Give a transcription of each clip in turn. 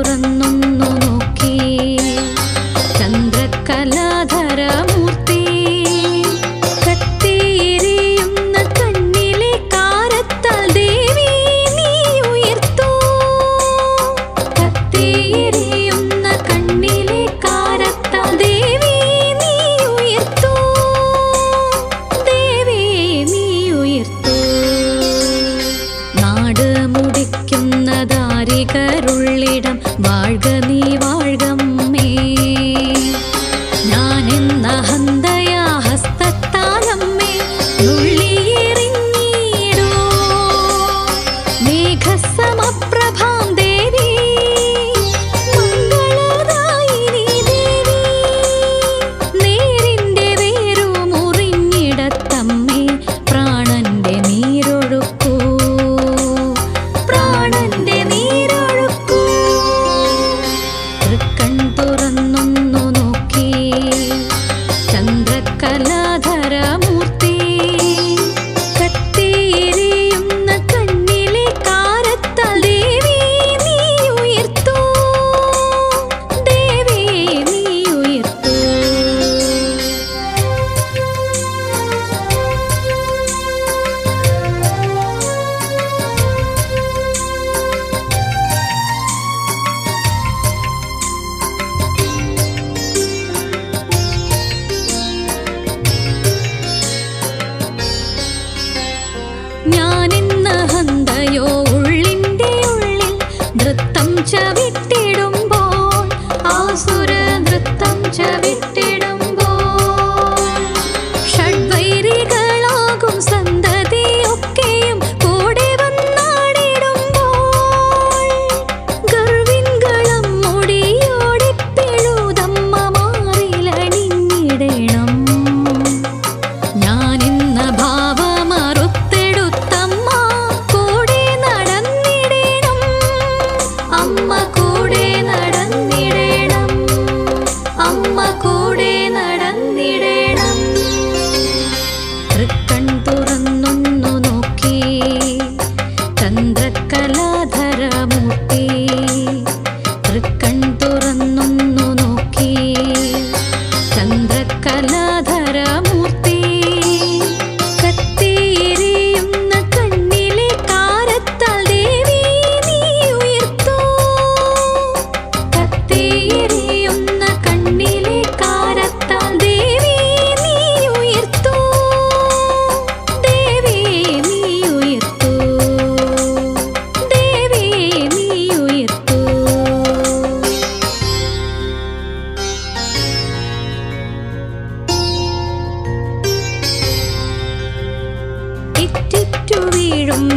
തുറന്നൊന്നു. ദാരികരുള്ളിടം വാഴ്ക നീ పంచవిట్టెడు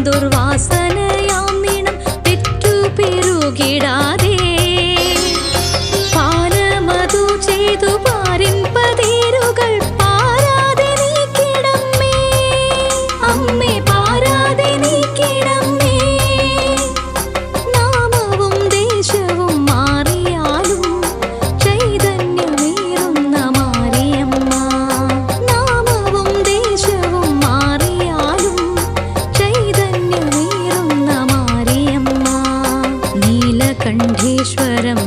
Durban. ईश्वरं